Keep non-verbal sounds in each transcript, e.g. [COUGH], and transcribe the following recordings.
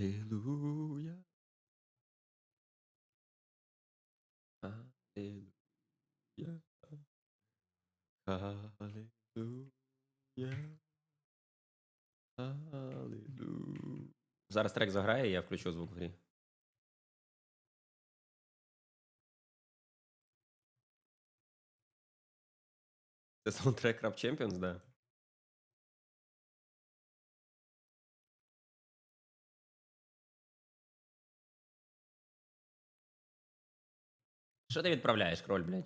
Аллилуйя. Аллилуйя. Аллилуйя. Аллилуйя. Зараз трек заграє, я включу звук в грі. Це саундтрек Rap Champions, да? Що ти відправляєш, кроль, блядь?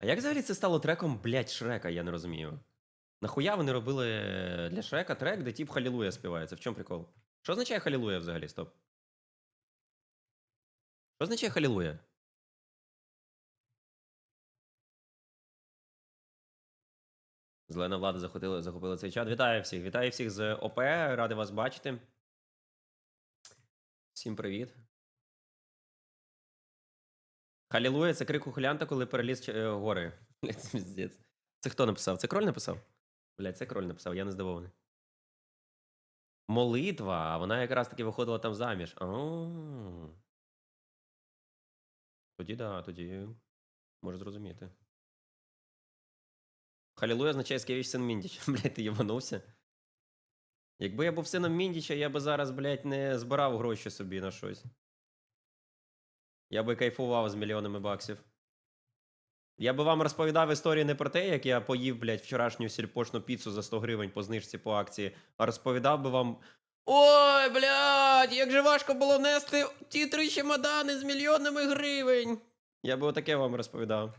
А як взагалі це стало треком, блядь, Шрека, я не розумію. Нахуя вони робили для Шрека трек, де тип Халілуя співається? В чому прикол? Що означає Халілуя взагалі? Стоп. Що означає Халілуя? Зелена влада захопила, захопила цей чат. Вітаю всіх! Вітаю всіх з ОП. Радий вас бачити. Всім привіт. Халілуя це крик ухилянта, коли переліз е, гори. Це хто написав? Це кроль написав? Блядь, це кроль написав, я не здивований. Молитва, а вона якраз таки виходила там заміж. Тоді да, тоді можу зрозуміти. Халілуя означає Скевіч син Міндіча. [LAUGHS] Блядь, ти єбанувся. Якби я був сином Міндіча, я би зараз, блядь, не збирав гроші собі на щось. Я би кайфував з мільйонами баксів. Я би вам розповідав історії не про те, як я поїв, блядь, вчорашню сільпошну піцу за 100 гривень по знижці по акції, а розповідав би вам. Ой, блядь, як же важко було нести ті три чемодани з мільйонами гривень. Я би отаке вам розповідав.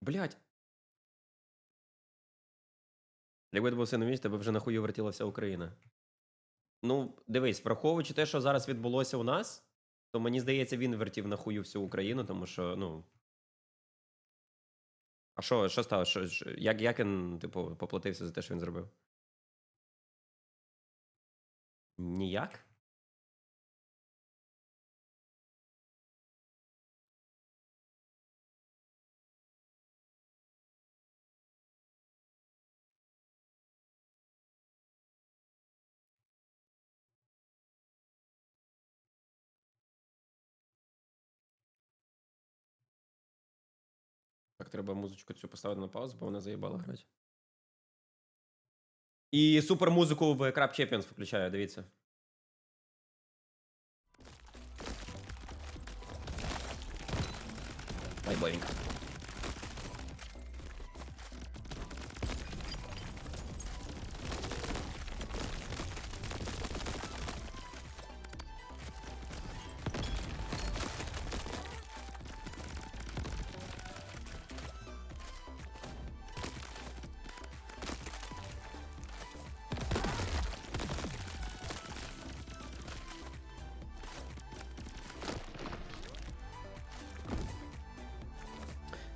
Блядь. Якби ти був сином тебе вже нахую вертіла вся Україна. Ну, дивись, враховуючи те, що зараз відбулося у нас, то мені здається, він вертів на хую всю Україну, тому що, ну. А що, що стало? Що, що, як, як він, типу, поплатився за те, що він зробив? Ніяк? Треба музичку цю поставити на паузу, бо вона заїбала грати. І супер музику в Crab Champions включаю, дивіться. Ай.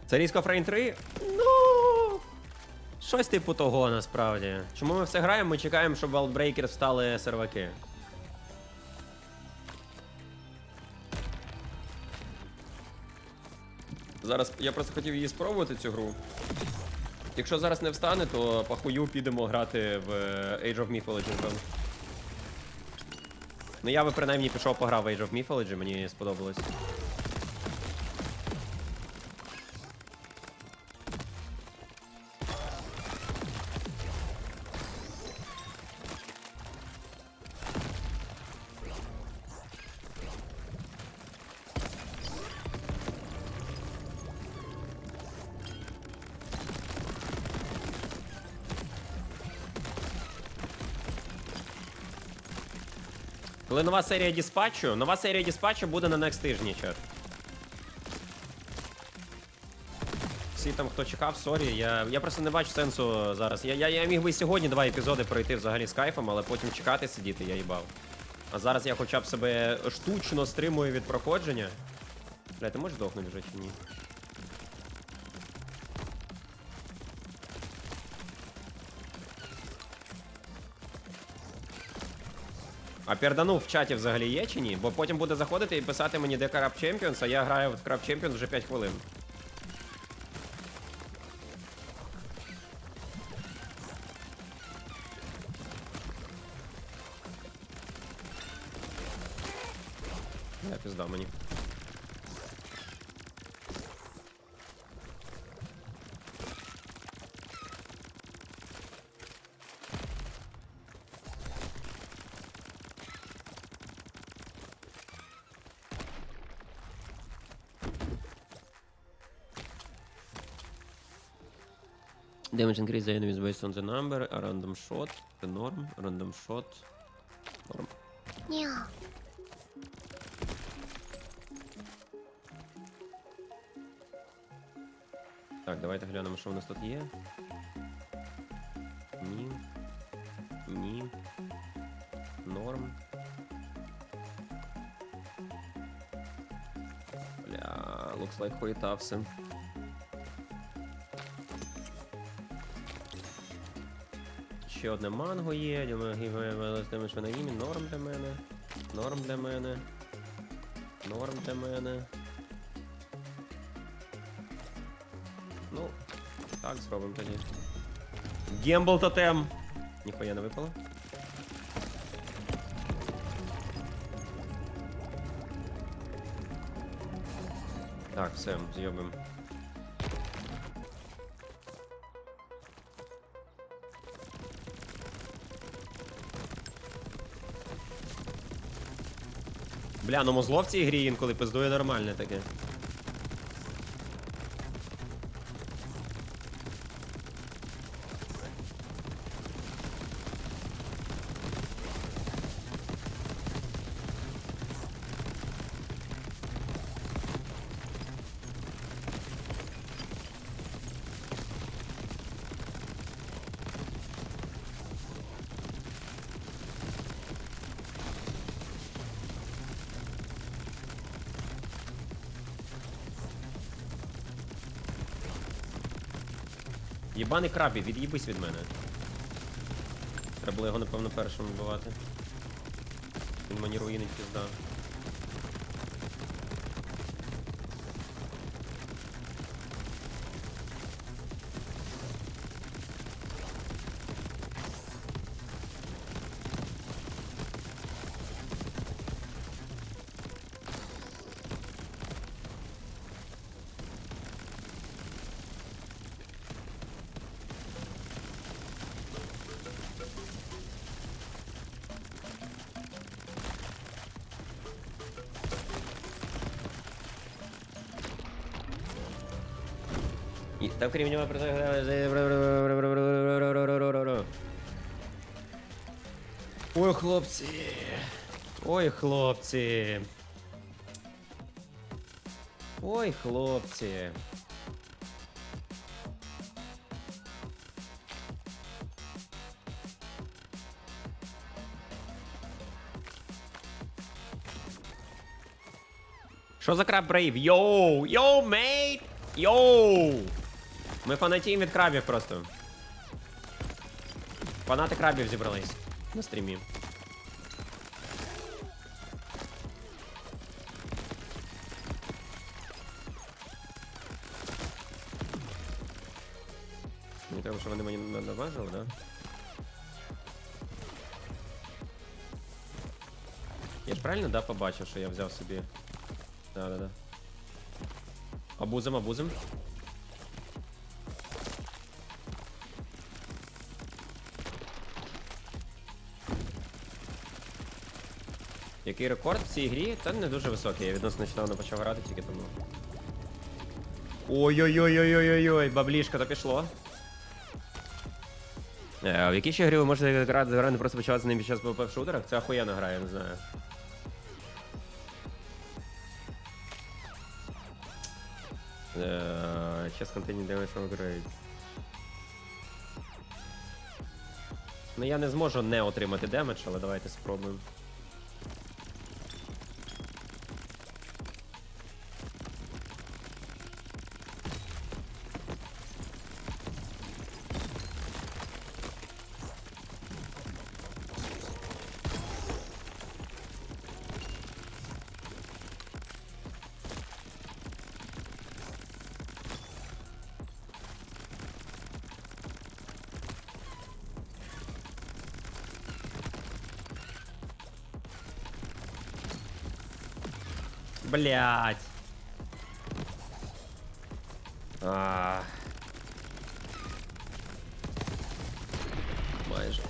Це of Rain 3? Ну. Щось типу того насправді. Чому ми все граємо? Ми чекаємо, щоб Wildbreakers встали серваки. Зараз я просто хотів її спробувати цю гру. Якщо зараз не встане, то по хую підемо грати в Age of Mythology. Ну я би принаймні пішов пограв в Age of Mythology, мені сподобалось. Коли нова серія диспатчу, нова серія диспатчу буде на next тижні, чат. Всі там, хто чекав, сорі. Я, я просто не бачу сенсу зараз. Я, я, я міг би сьогодні два епізоди пройти взагалі з кайфом, але потім чекати сидіти, я їбав. А зараз я хоча б себе штучно стримую від проходження. Бля, ти можеш здохнути вже чи ні? А пердану в чаті взагалі є чи ні? Бо потім буде заходити і писати мені, де Краб Champions, а я граю в Краб Champions вже 5 хвилин. Damage increase the enemies based on the number, a random shot, the norm, random shot, norm. Ня. Так, давайте глянемо, що у нас тут є. Ні. Ні. Норм. Бля, looks like хуєтався. Ще одне манго є, імі. Норм для мене. Норм для мене. Норм для мене. Ну, так зробимо тоді. Гембл тотем! Ніхуя не випало. Так, все, з'єбимо. Бля, ну мозло в цій грі інколи пиздує нормальне таке. Єбаний крабі, від'їбись від мене. Треба було його, напевно, першим вбивати. Він мені руїнить пізда. І там крім нього Ой, хлопці. Ой, хлопці. Ой, хлопці. Що за краб брейв? Йоу! Йоу, мейт! Йоу! Ми фанатіємо від крабів просто. Фанати крабів зібрались на стрімі. Мені треба, щоб вони мені не наважили, да? Я ж правильно, да, побачив, що я взяв собі. Да-да-да. Абузим, абузим. Який рекорд в цій грі? Та не дуже високий, я відносно нещодавно почав грати тільки тому. Ой-ой-ой-ой-ой-ой-ой, баблішка, то пішло. Е, в які ще грі ви можете грати грати не просто почати з ним під час PvP в шутерах? Це охуєнна гра, я не знаю. Е, Сейчас containing damage upgrade. Ну я не зможу не отримати демедж, але давайте спробуємо. Блять. А. Майже.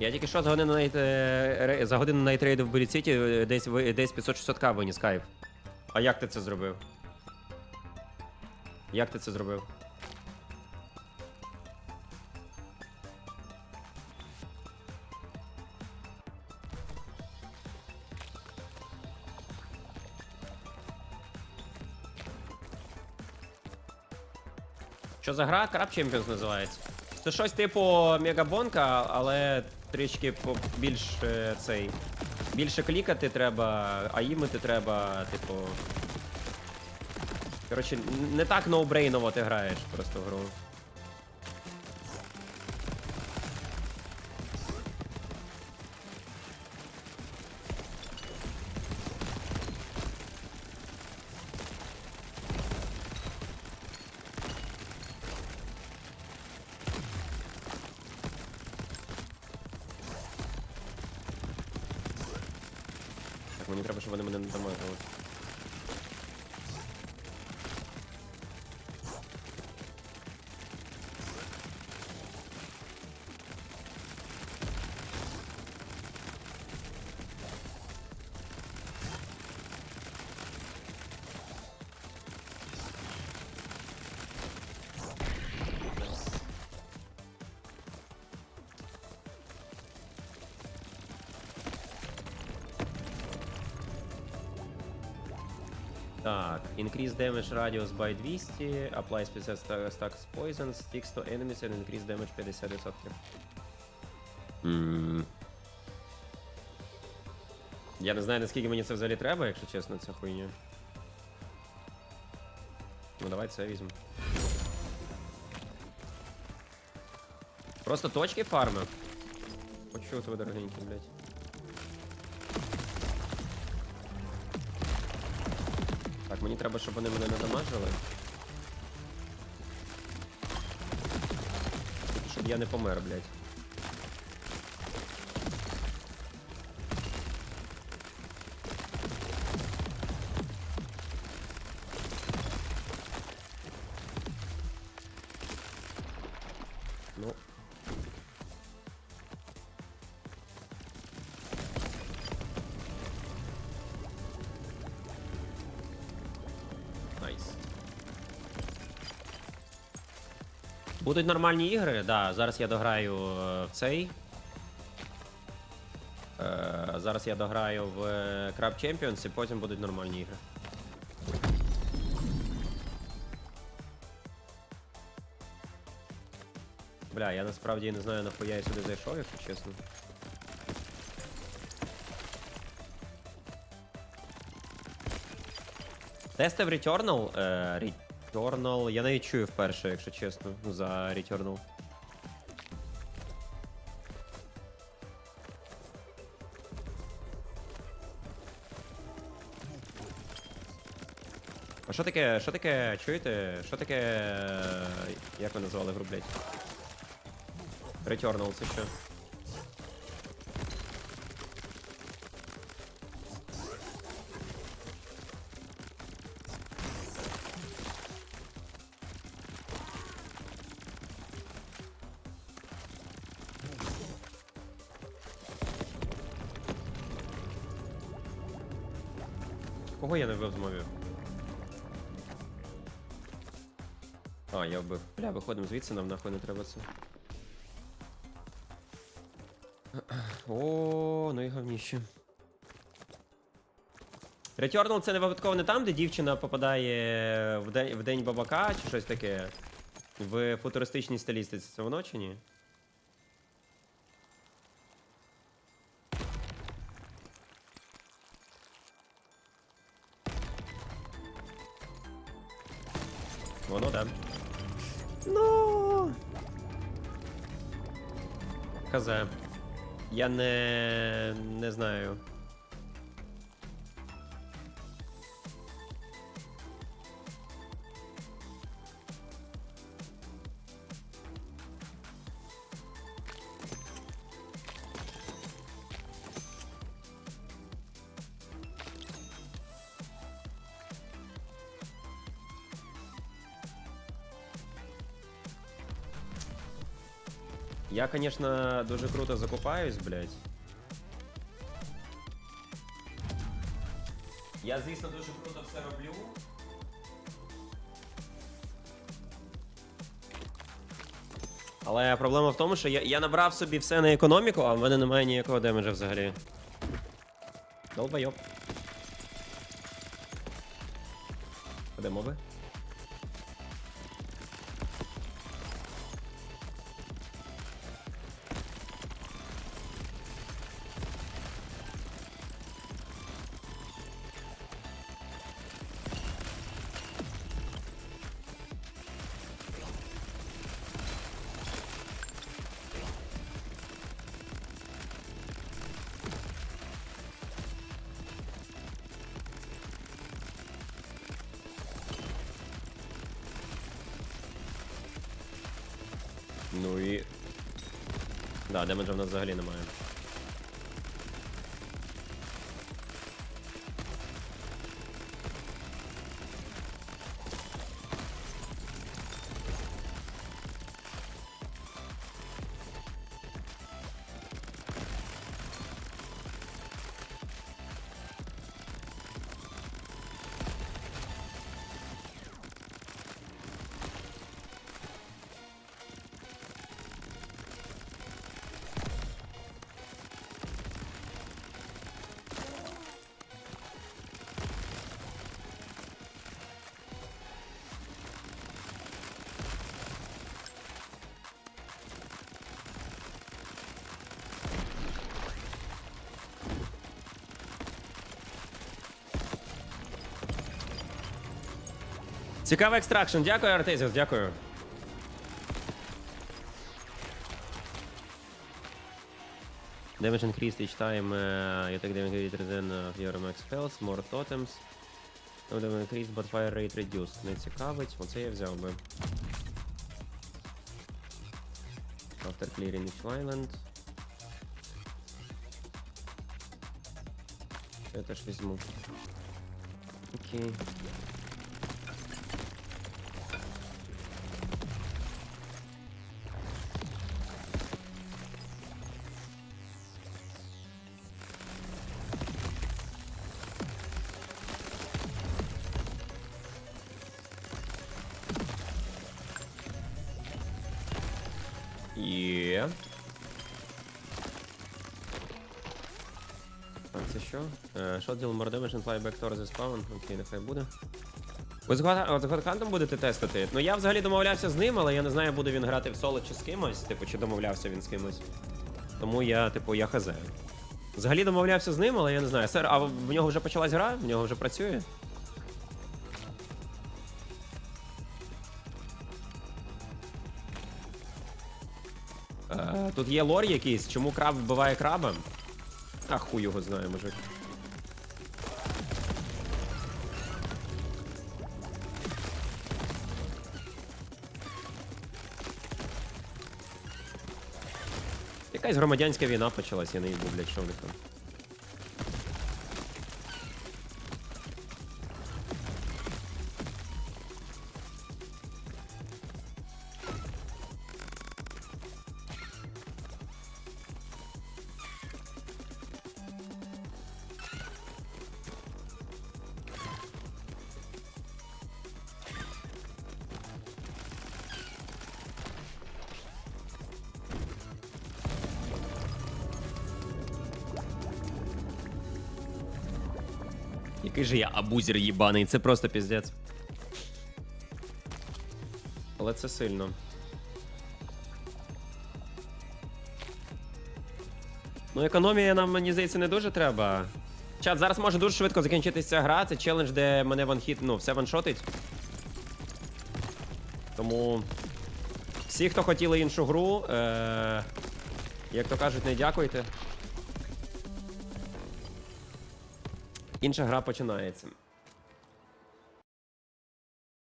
Я тільки що за годину на, за годину найтрейдив в Бурі Сіті, е, десь, ви- десь 500-600к виніс кайф. А як ти це зробив? Як ти це зробив? За гра? Crab Champions називається. Це щось типу Мегабонка, але трішки більш е, цей. Більше клікати треба, а їмити треба, типу. Коротше, не так ноубрейново ти граєш просто в гру. Так, increase damage radius by 200, apply special sta- stacks poison, sticks to enemies and increase damage 50%. Mm. Я не знаю, наскільки мені це взагалі треба, якщо чесно, ця хуйня. Ну давай це візьму. Просто точки фарми. Почув тебе дорогенький, блядь. Так, мені треба, щоб вони мене не дамажили. Щоб я не помер, блядь. Будуть нормальні ігри, да. Зараз я дограю е, в цей. Е, зараз я дограю в е, Crab Champions і потім будуть нормальні ігри. Бля, я насправді не знаю нахуя я сюди зайшов, якщо чесно. Тестив Returnal. Е, Returnal. Я навіть чую вперше, якщо чесно, за Returnal. А що таке, що таке, чуєте? Що таке. Як ви назвали гру, блядь? Returnal, це що? Мовів? А, я вбив. Бля, виходимо звідси, нам нахуй не треба це. [CLEARS THROAT] О, ну і говніще. Returnal це не випадково не там, де дівчина попадає в день, в день бабака чи щось таке. В футуристичній стилістиці. Це воно чи ні? Хз. Я не. не знаю. Я, конечно, дуже круто закупаюсь, блядь. Я, звісно, дуже круто все роблю. Але проблема в тому, що я, я набрав собі все на економіку, а в мене немає ніякого демеджа взагалі. Долбайоб. Да, демеджа в нас взагалі немає. Цікавий екстракшн. Дякую, Артезіус, дякую. Damage increased each time uh, you take damage greater than uh, your max health, more totems. No damage increased, but fire rate reduced. Не цікавить, оце я взяв би. After clearing each island. Я теж візьму. Окей. Так, це що? Е, Shot deal more damage and fly back. Окей, нехай буде. Ви з Готхантом будете тестити? Ну я взагалі домовлявся з ним, але я не знаю, буде він грати в соло чи з кимось, типу, чи домовлявся він з кимось. Тому я, типу, я хз. Взагалі домовлявся з ним, але я не знаю. Сер, а в нього вже почалась гра? В нього вже працює? Тут є лор якийсь, чому краб вбиває краба? А хуй його знає, мужик. Якась громадянська війна почалась, я не їбу, блядь, що в них там. Який же я абузер їбаний, це просто піздець. Але це сильно. Ну, економія нам, мені здається, не дуже треба. Чат, зараз може дуже швидко закінчитися ця гра. Це челендж, де мене ванхіт, ну, все ваншотить. Тому. Всі, хто хотіли іншу гру, е- як то кажуть, не дякуйте. Інша гра починається.